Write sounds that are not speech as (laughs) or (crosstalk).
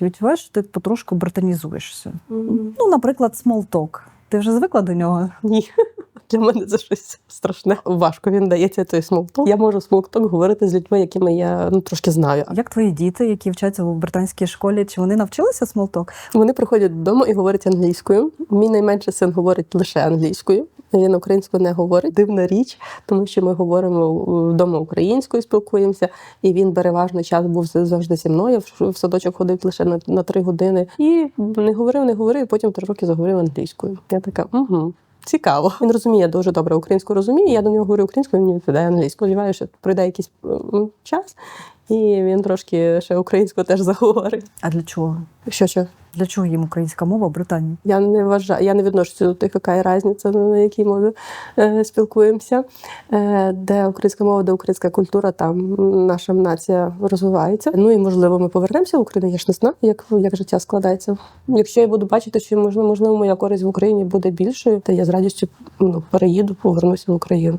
насправді відчуваю, що ти потрошку британізуєшся. Ну, наприклад, смолток. Ти вже звикла до нього? Ні. (laughs) Для мене це щось страшне. Важко він дається той смолток. Я можу смолток говорити з людьми, якими я ну трошки знаю. Як твої діти, які вчаться у британській школі, чи вони навчилися смолток? Вони приходять додому і говорять англійською. Мій найменший син говорить лише англійською. Він українською не говорить. Дивна річ, тому що ми говоримо вдома українською, спілкуємося, і він переважно час був завжди зі мною. В- В садочок ходив лише на, на три години. І не говорив, не говорив, потім три роки заговорив англійською. Я така, угу. Цікаво. Він розуміє дуже добре українську розуміє. Я до нього говорю українською, він мені відповідає англійською. Сподіваюся, що пройде якийсь час, і він трошки ще українською теж заговорить. А для чого? Що що? Для чого їм українська мова в Британії? Я не вважаю, я не відношуся до тих, яка різниця, на якій мові е, спілкуємося. Е, де українська мова, де українська культура, там наша нація розвивається. Ну і можливо, ми повернемося в Україну. Я ж не знаю, як, як життя складається. Якщо я буду бачити, що можливо, можливо, моя користь в Україні буде більшою, то я з радістю ну, переїду, повернуся в Україну.